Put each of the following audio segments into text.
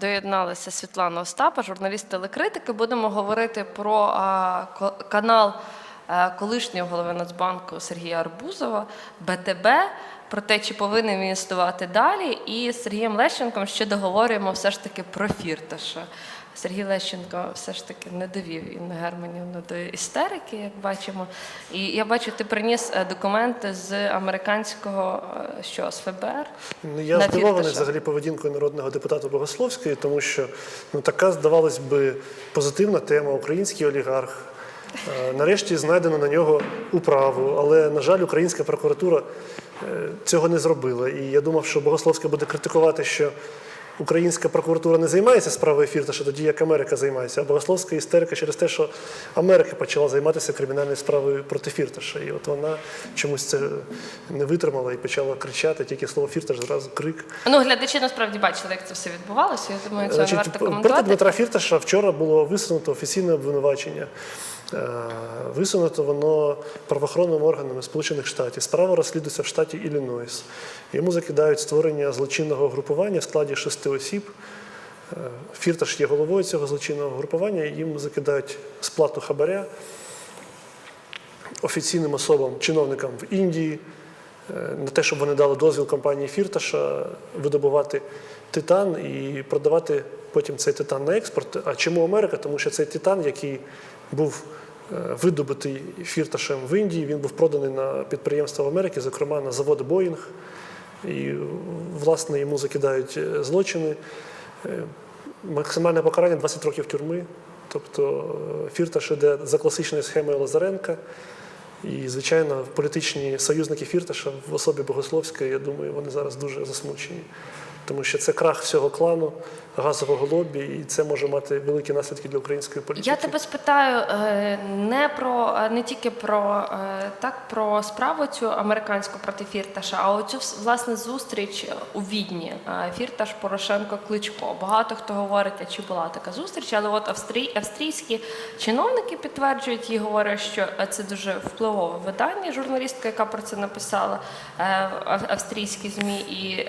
доєдналася Світлана Остапа, журналіст телекритики. Будемо говорити про канал е, колишнього голови Нацбанку Сергія Арбузова БТБ. Про те, чи повинен він існувати далі, і з Сергієм Лещенком ще договорюємо все ж таки про Фірташа. Сергій Лещенко все ж таки не довів Інну Германівну до істерики, як бачимо. І я бачу, ти приніс е, документи з американського е, що, з ФБР. Ну, Я здивований взагалі поведінкою народного депутата Богословської, тому що ну, така, здавалось би, позитивна тема, український олігарх. Е, Нарешті знайдено на нього управу, але, на жаль, українська прокуратура цього не зробила. І я думав, що Богословська буде критикувати, що українська прокуратура не займається справою Фірташа, тоді як Америка займається. А Богословська істерика через те, що Америка почала займатися кримінальною справою проти Фірташа. І от вона чомусь це не витримала і почала кричати, тільки слово Фірташ зразу крик. Ну, глядачі насправді бачили, як це все відбувалося. Я думаю, це Значить, варто проти. Дмитра Фірташа вчора було висунуто офіційне обвинувачення. Е, Висунуто воно правоохоронними органами Сполучених Штатів. Справа розслідується в штаті Іллінойс. Йому закидають створення злочинного групування в складі шести осіб. Е, Фірташ є головою цього злочинного групування, їм закидають сплату хабаря офіційним особам, чиновникам в Індії, е, на те, щоб вони дали дозвіл компанії Фірташа видобувати титан і продавати потім цей титан на експорт. А чому Америка? Тому що цей титан, який був е, видобутий Фірташем в Індії, він був проданий на підприємства в Америці, зокрема на завод Боїнг. І, власне, йому закидають е, злочини. Е, Максимальне покарання 20 років тюрми. Тобто Фірташ іде за класичною схемою Лазаренка. І, звичайно, політичні союзники Фірташа в особі Богословської, я думаю, вони зараз дуже засмучені. Тому що це крах всього клану, газового лобі, і це може мати великі наслідки для української політики. Я тебе спитаю е, не про е, не тільки про е, так про справу цю американську проти Фірташа, а оцю власне зустріч у Відні. Фірташ Порошенко Кличко. Багато хто говорить, чи була така зустріч, але от австрій, австрійські чиновники підтверджують і говорять, що це дуже впливове видання. Журналістка, яка про це написала, австрійські змі, і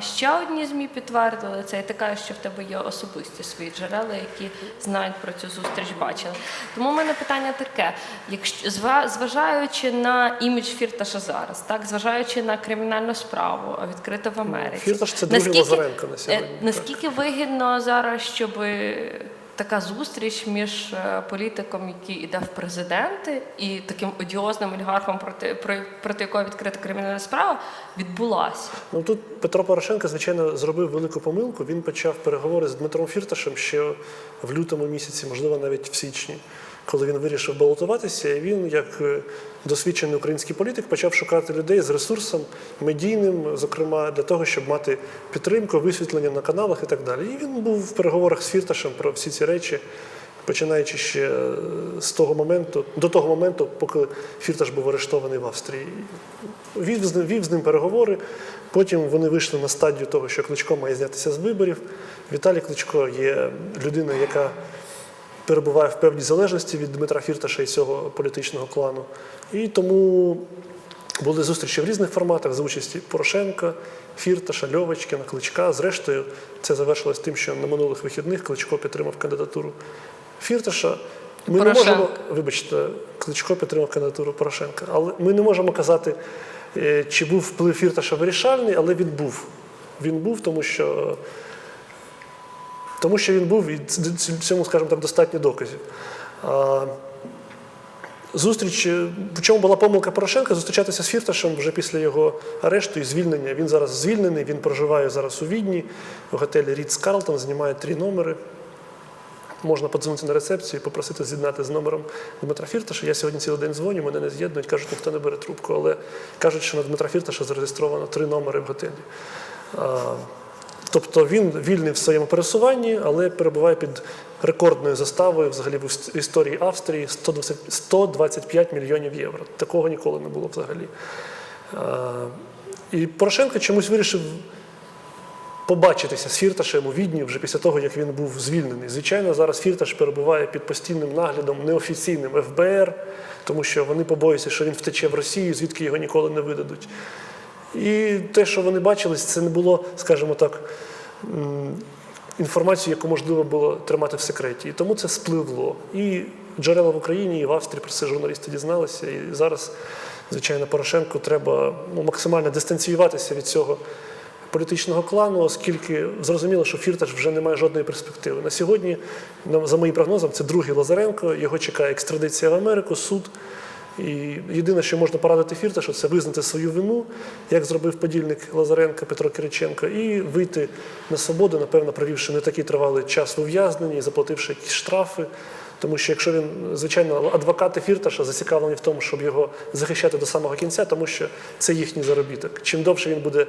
ще одні змі підтвердили це. І така, що в тебе є особисті свої джерела, які знають про цю зустріч, бачили. Тому в мене питання таке: якщо зва- зважаючи на імідж Фірташа зараз, так зважаючи на кримінальну справу, а відкриту в Америці, Фірташ це дуже наскільки- Лазаренко на сьогодні, е, так. Наскільки вигідно зараз, щоб така зустріч між е, політиком, який іде в президенти, і таким одіозним олігархом, проти, про- проти якого відкрита кримінальна справа, відбулася? Ну тут Петро Порошенко, звичайно, зробив велику помилку. Він почав переговори з Дмитром Фірташем ще в лютому місяці, можливо, навіть в січні, коли він вирішив балотуватися. Він, як е, досвідчений український політик, почав шукати людей з ресурсом медійним, зокрема для того, щоб мати підтримку, висвітлення на каналах і так далі. І він був в переговорах з Фірташем про всі ці речі. Починаючи ще е, з того моменту, до того моменту, поки Фірташ був арештований в Австрії, вів з ним, вів з ним переговори. Потім вони вийшли на стадію того, що Кличко має знятися з виборів. Віталій Кличко є людиною, яка перебуває в певній залежності від Дмитра Фірташа і цього політичного клану. І тому були зустрічі в різних форматах за участі Порошенка, Фірташа, Льовочкина, Кличка. Зрештою, це завершилось тим, що на минулих вихідних Кличко підтримав кандидатуру Фірташа. Ми не можемо, вибачте, Кличко підтримав кандидатуру Порошенка. Але ми не можемо казати, е, чи був вплив Фірташа вирішальний, але він був. Він був, тому що, тому що він був, і цьому, скажімо так, достатньо доказів. Зустріч, е, в чому була помилка Порошенка, зустрічатися з Фірташем вже після його арешту і звільнення. Він зараз звільнений, він проживає зараз у Відні, в готелі Рідс Карлтон, знімає три номери. Можна подзвонити на рецепцію і попросити з'єднати з номером Дмитра Фірташа. Я сьогодні цілий день дзвоню, мене не з'єднують, кажуть, ніхто не бере трубку, але кажуть, що на Дмитра Фірташа зареєстровано три номери в готелі. Тобто він вільний в своєму пересуванні, але перебуває під рекордною заставою взагалі в історії Австрії 120, 125 мільйонів євро. Такого ніколи не було взагалі. І Порошенко чомусь вирішив побачитися з Фірташем у Відні вже після того, як він був звільнений. Звичайно, зараз Фірташ перебуває під постійним наглядом неофіційним ФБР, тому що вони побоюються, що він втече в Росію, звідки його ніколи не видадуть. І те, що вони бачились, це не було, скажімо так, м, інформацію, яку можливо було тримати в секреті. І тому це спливло. І джерела в Україні, і в Австрії про це журналісти дізналися. І зараз, звичайно, Порошенку треба ну, максимально дистанціюватися від цього політичного клану, оскільки зрозуміло, що Фірташ вже не має жодної перспективи. На сьогодні, за моїм прогнозом, це другий Лазаренко. Його чекає екстрадиція в Америку, суд. І єдине, що можна порадити Фірташу, це визнати свою вину, як зробив подільник Лазаренко Петро Кириченко, і вийти на свободу, напевно, провівши не такий тривалий час в ув'язненні, заплативши якісь штрафи. Тому що якщо він, звичайно, адвокати Фірташа зацікавлені в тому, щоб його захищати до самого кінця, тому що це їхній заробіток. Чим довше він буде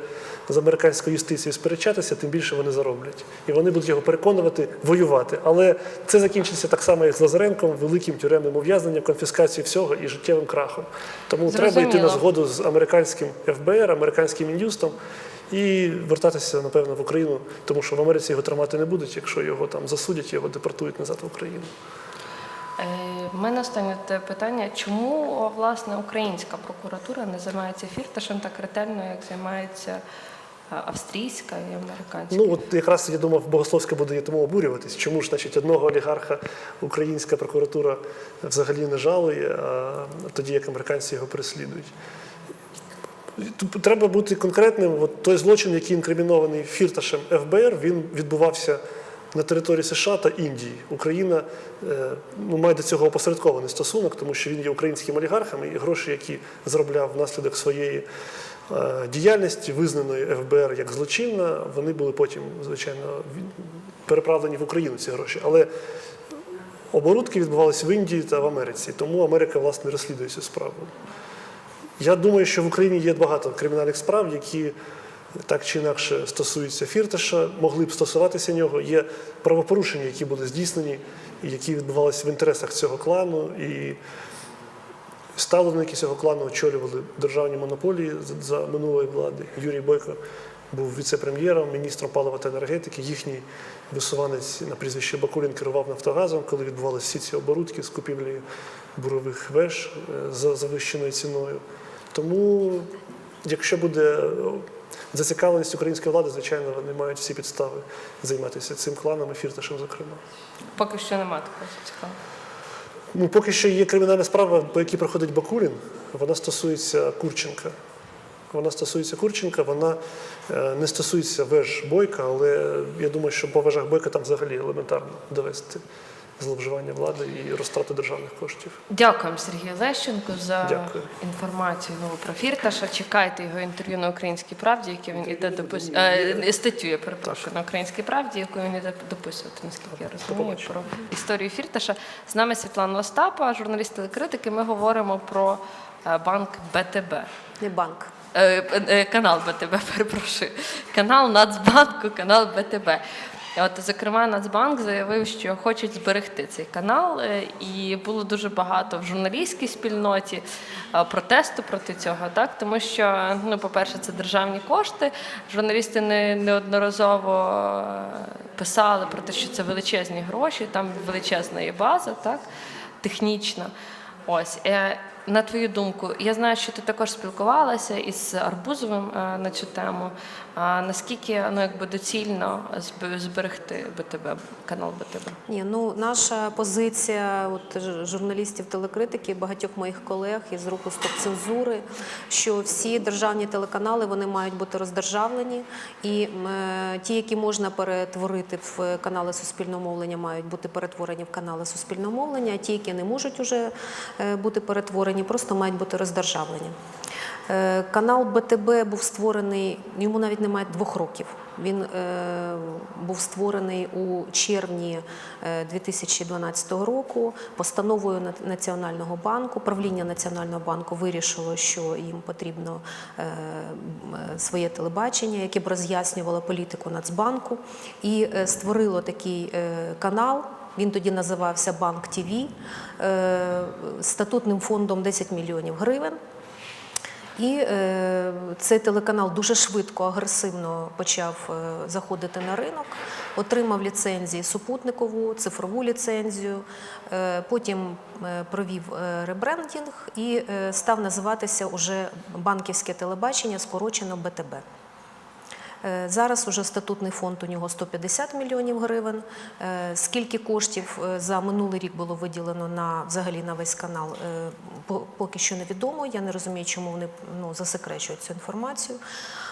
з американською юстицією сперечатися, тим більше вони зароблять. І вони будуть його переконувати воювати. Але це закінчиться так само, як з Лазаренком, великим тюремним ув'язненням, конфіскацією всього і життєвим крахом. Тому треба йти на згоду з американським ФБР, американським Мін'юстом і вертатися, напевно, в Україну, тому що в Америці його тримати не будуть, якщо його там засудять, його депортують назад в Україну. Е, В мене останнє питання: чому власне українська прокуратура не займається фірташем так ретельно, як займається е, австрійська і американська? Ну от якраз я думав, Богословська буде тому обурюватись. Чому ж, значить, одного олігарха українська прокуратура взагалі не жалує, а тоді як американці його переслідують. Треба бути конкретним. От той злочин, який інкримінований фірташем ФБР, він відбувався на території США та Індії. Україна е, ну, має до цього опосередкований стосунок, тому що він є українським олігархом, і гроші, які заробляв внаслідок своєї е, діяльності, визнаної ФБР як злочинна, вони були потім, звичайно, переправлені в Україну ці гроші. Але оборудки відбувалися в Індії та в Америці, тому Америка власне розслідує цю справу. Я думаю, що в Україні є багато кримінальних справ, які так чи інакше стосуються фірташа, могли б стосуватися нього. Є правопорушення, які були здійснені, і які відбувалися в інтересах цього клану. І ставленики цього клану очолювали державні монополії за- минулої влади. Юрій Бойко був віце-прем'єром, міністром палива та енергетики. Їхній висуванець на прізвище Бакулін керував Нафтогазом, коли відбувалися всі ці оборудки з купівлею бурових веж е, за завищеною ціною. Тому, якщо буде зацікавленість української влади, звичайно, вони мають всі підстави займатися цим кланом і фірташем, зокрема. Поки що немає такого цікавого. Ну, поки що є кримінальна справа, по якій проходить Бакулін. Вона стосується Курченка. Вона стосується Курченка, вона е, не стосується веж Бойка, але я думаю, що по вежах Бойка там взагалі елементарно довести зловживання влади і розтрату державних коштів. Дякуємо Сергію Лещенку за Дякую. інформацію нову про Фірташа. Чекайте його інтерв'ю на Українській правді, яке він іде дописувати. Е, статтю, я перепрошую, на Українській правді, яку він іде дописувати, наскільки я розумію, про історію Фірташа. З нами Світлана Остапа, журналіст телекритики. Ми говоримо про е, банк БТБ. Не банк. Е, канал БТБ, перепрошую. Канал Нацбанку, канал БТБ. От, зокрема, Нацбанк заявив, що хочуть зберегти цей канал, е, і було дуже багато в журналістській спільноті е, протесту проти цього, так тому що, ну, по-перше, це державні кошти. Журналісти не неодноразово е, писали про те, що це величезні гроші, там величезна є база, так технічна. Ось на твою думку, я знаю, що ти також спілкувалася із Арбузовим е, на цю тему. А наскільки ну якби доцільно зберегти БТБ, канал БТБ? Ні, ну наша позиція от, журналістів телекритики, багатьох моїх колег із руху стоп цензури, що всі державні телеканали вони мають бути роздержавлені, і е, ті, які можна перетворити в канали суспільного мовлення, мають бути перетворені в канали суспільного мовлення. А ті, які не можуть уже е, бути перетворені, просто мають бути роздержавлені. Е, Канал БТБ був створений, йому навіть немає двох років. Він е, був створений у червні е, 2012 року постановою Національного банку. Правління Національного банку вирішило, що їм потрібно е, е, своє телебачення, яке б роз'яснювало політику Нацбанку, і е, створило такий е, канал. Він тоді називався Банк ТІВІ е, статутним фондом 10 мільйонів гривень. І е, цей телеканал дуже швидко, агресивно почав е, заходити на ринок, отримав ліцензії супутникову, цифрову ліцензію, е, потім е, провів е, ребрендінг і е, став називатися уже банківське телебачення, скорочено БТБ. Е, Зараз уже статутний фонд у нього 150 мільйонів гривень. Е, Скільки коштів е, за минулий рік було виділено на взагалі на весь канал, поки що невідомо. Я не розумію, чому вони ну, засекречують цю інформацію.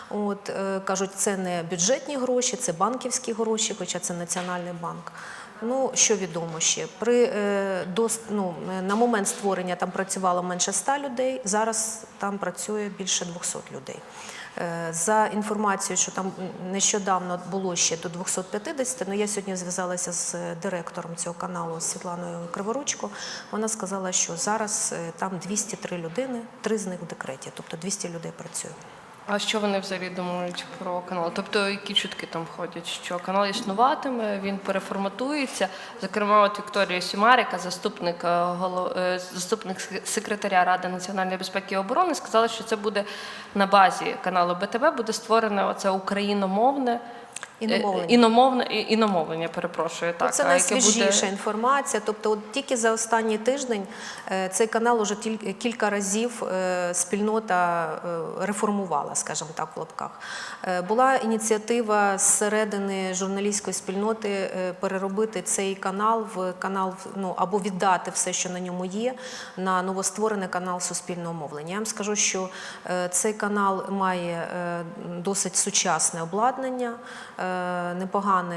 От кажуть, це не бюджетні гроші, це банківські гроші, хоча це Національний банк. Ну, що відомо ще? При, дос, ну, на момент створення там працювало менше 100 людей, зараз там працює більше 200 людей. Е, За інформацією, що там нещодавно було ще до 250, ну я сьогодні зв'язалася з е, директором цього каналу Світланою Криворучко. Вона сказала, що зараз е, там 203 людини, три з них в декреті, тобто 200 людей працює. А що вони взагалі думають про канал? Тобто, які чутки там ходять? Що канал існуватиме, він переформатується. Зокрема, от Вікторія Сюмаріка, заступник, е, голов... е, заступник секретаря Ради національної безпеки і оборони, сказала, що це буде на базі каналу БТВ, буде створене оце україномовне. Іномовлення. е, Іномовне, іномовлення, перепрошую. Так, це найсвіжіша буде- інформація. Тобто, от тільки за останній тиждень е, цей канал уже кілька разів е, спільнота реформувала, скажімо так, в лапках. Була ініціатива зсередини журналістської спільноти переробити цей канал в канал ну або віддати все, що на ньому є, на новостворений канал суспільного мовлення. Я вам скажу, що цей канал має досить сучасне обладнання, непогане,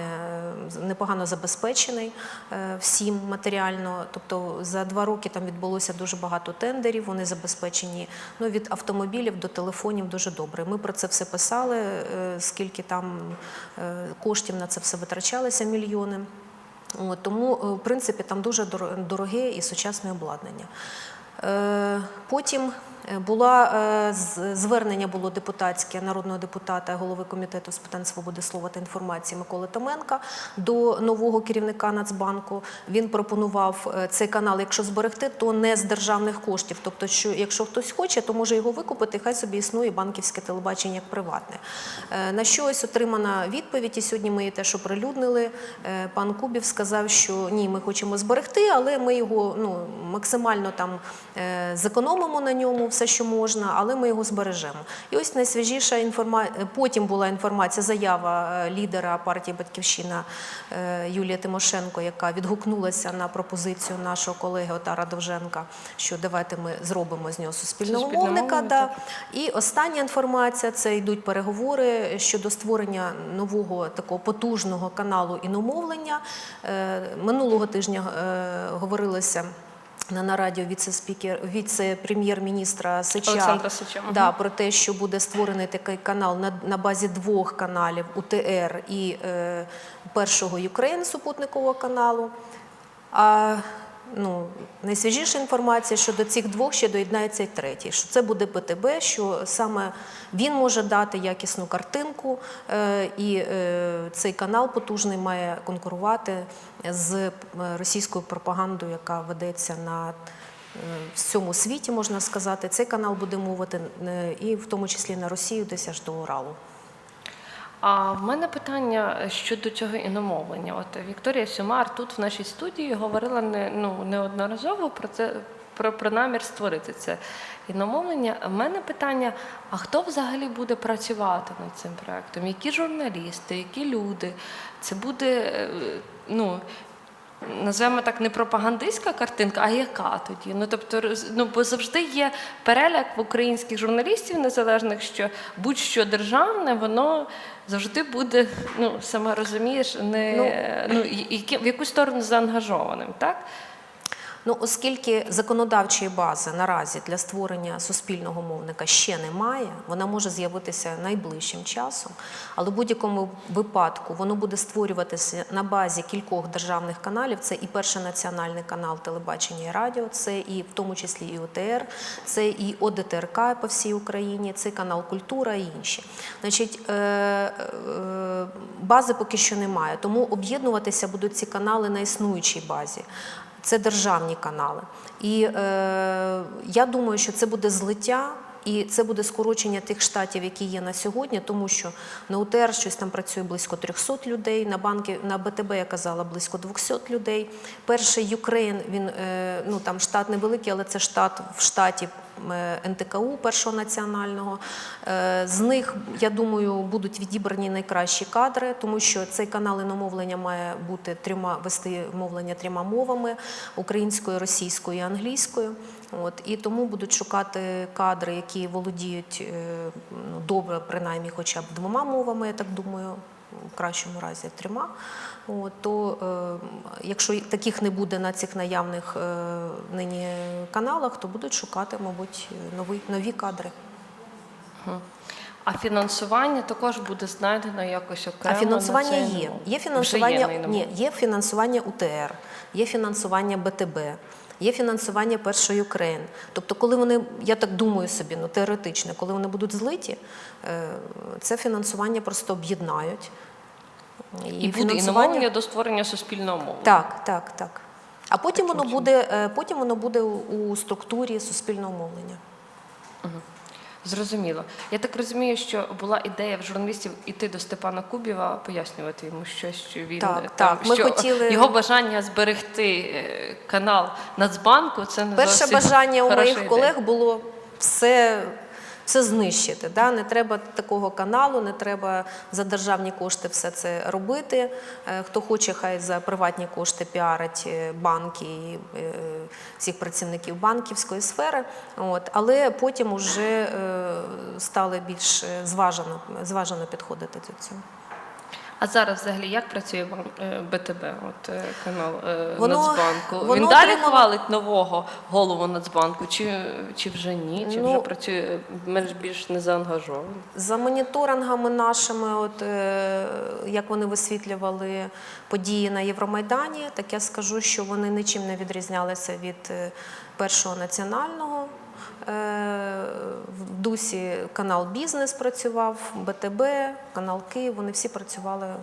е, непогано забезпечений е, всім матеріально. Тобто за два роки там відбулося дуже багато тендерів. Вони забезпечені ну, від автомобілів до телефонів дуже добре. Ми про це все писали, е, скільки там е, коштів на це все витрачалося, мільйони. От, тому, е, в принципі, там дуже дороге і сучасне обладнання. Е, Потім е, була е, звернення було депутатське народного депутата, голови комітету з питань свободи слова та інформації Миколи Томенка до нового керівника Нацбанку. Він пропонував е, цей канал, якщо зберегти, то не з державних коштів. Тобто, що якщо хтось хоче, то може його викупити, хай собі існує банківське телебачення як приватне. Е, На що ось отримана відповідь, і сьогодні ми її теж оприлюднили. Е, Пан Кубів сказав, що ні, ми хочемо зберегти, але ми його ну, максимально там е, зекономимо на ньому все, що можна, але ми його збережемо. І ось найсвіжіша інформація. Потім була інформація, заява е, лідера партії Батьківщина е, Юлія Тимошенко, яка відгукнулася на пропозицію нашого колеги Отара Довженка, що давайте ми зробимо з нього суспільного мовника. Да. І остання інформація це йдуть переговори щодо створення нового такого потужного каналу іномовлення. Е, Минулого тижня говорилося. На нараді віце-спікер, віце-прем'єр-міністра Сича Олександра Сича, да, про те, що буде створений такий канал на, на базі двох каналів УТР і е, першого Юкрейн супутникового каналу. А ну, найсвіжіша інформація, що до цих двох ще доєднається й третій, що це буде ПТБ, що саме він може дати якісну картинку, е, і е, цей канал потужний має конкурувати з е, російською пропагандою, яка ведеться на всьому світі, можна сказати. Цей канал буде мовити і в тому числі на Росію, десь аж до Уралу. А в мене питання щодо цього іномовлення. От Вікторія Сюмар тут в нашій студії говорила не, ну, неодноразово про це. Про, про намір створити це іномовлення. У мене питання: а хто взагалі буде працювати над цим проектом? Які журналісти, які люди? Це буде, е, ну, Назвемо так не пропагандистська картинка, а яка тоді? Ну тобто, ну бо завжди є переляк в українських журналістів незалежних, що будь-що державне, воно завжди буде, ну сама розумієш, не ну, і- і- в яку сторону заангажованим, так? Ну, оскільки законодавчої бази наразі для створення суспільного мовника ще немає, вона може з'явитися найближчим часом, але в будь-якому випадку воно буде створюватися на базі кількох державних каналів. Це і перший національний канал телебачення і радіо, це і в тому числі і ОТР, це і ОДТРК по всій Україні, це канал Культура і інші. Значить, е, е, бази поки що немає, тому об'єднуватися будуть ці канали на існуючій базі. Це державні канали. І е, я думаю, що це буде злиття. І це буде скорочення тих штатів, які є на сьогодні, тому що на УТР щось там працює близько 300 людей, на банки на БТБ я казала близько 200 людей. Перший Юкрейн, він е, ну там штат невеликий, але це штат в штаті НТКУ першого національного. Е, З них, я думаю, будуть відібрані найкращі кадри, тому що цей канал іномовлення має бути трьома вести мовлення трьома мовами українською, російською і англійською. От і тому будуть шукати кадри, які володіють е, ну, добре, принаймні, хоча б двома мовами, я так думаю, в кращому разі трьома. То е, якщо таких не буде на цих наявних е, нині каналах, то будуть шукати, мабуть, нові, нові кадри. А фінансування також буде знайдено якось окремо. А фінансування на є. ну, Є фінансування, на ні, є фінансування УТР, є фінансування БТБ, є фінансування першої Україн. Тобто, коли вони, я так думаю собі, ну теоретично, коли вони будуть злиті, е, це фінансування просто об'єднають. І буде іномовлення до створення суспільного мовлення. Так, так, так. А потім Таким воно буде, е, потім воно буде у- структурі суспільного мовлення. Зрозуміло. Я так розумію, що була ідея в журналістів іти до Степана Кубіва, пояснювати йому щось, що він Так, е, так, ми що хотіли- його бажання зберегти е, канал Нацбанку. Це не Перше бажання у моїх ідея. колег було все, все знищити. Да? Не треба такого каналу, не треба за державні кошти все це робити. Е, Хто хоче, хай за приватні кошти піарить е, банки і е, всіх працівників банківської сфери. От. Але потім вже стали більш зважено, зважено підходити до цього. А зараз взагалі як працює вам е, БТБ, от е, канал е, Воно- Нацбанку? воно він далі отримало- хвалить нового голову Нацбанку, чи, чи вже ні? Чи Ну, вже працює менш більш незаангажовано? За моніторингами нашими, от як вони висвітлювали події на Євромайдані, так я скажу, що вони нічим не відрізнялися від першого національного. Е, В Дусі канал Бізнес працював, БТБ, канал Київ. Вони всі працювали е,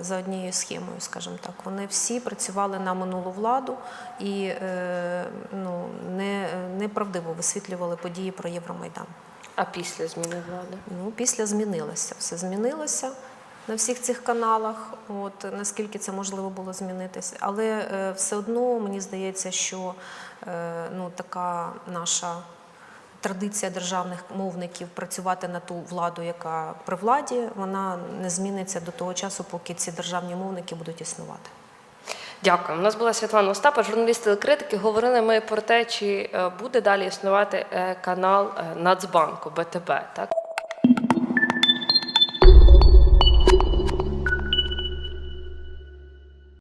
за однією схемою, скажімо так. Вони всі працювали на минулу владу і е, ну, не, неправдиво висвітлювали події про Євромайдан. А після зміни влади? Ну, після змінилося. Все змінилося на всіх цих каналах, от наскільки це можливо було змінитися. Але е, все одно мені здається, що е, ну, така наша традиція державних мовників працювати на ту владу, яка при владі, вона не зміниться до того часу, поки ці державні мовники будуть існувати. Дякую. У нас була Світлана Остапа, журналіст телекритики. Говорили ми про те, чи е, буде далі існувати канал Нацбанку БТБ. Так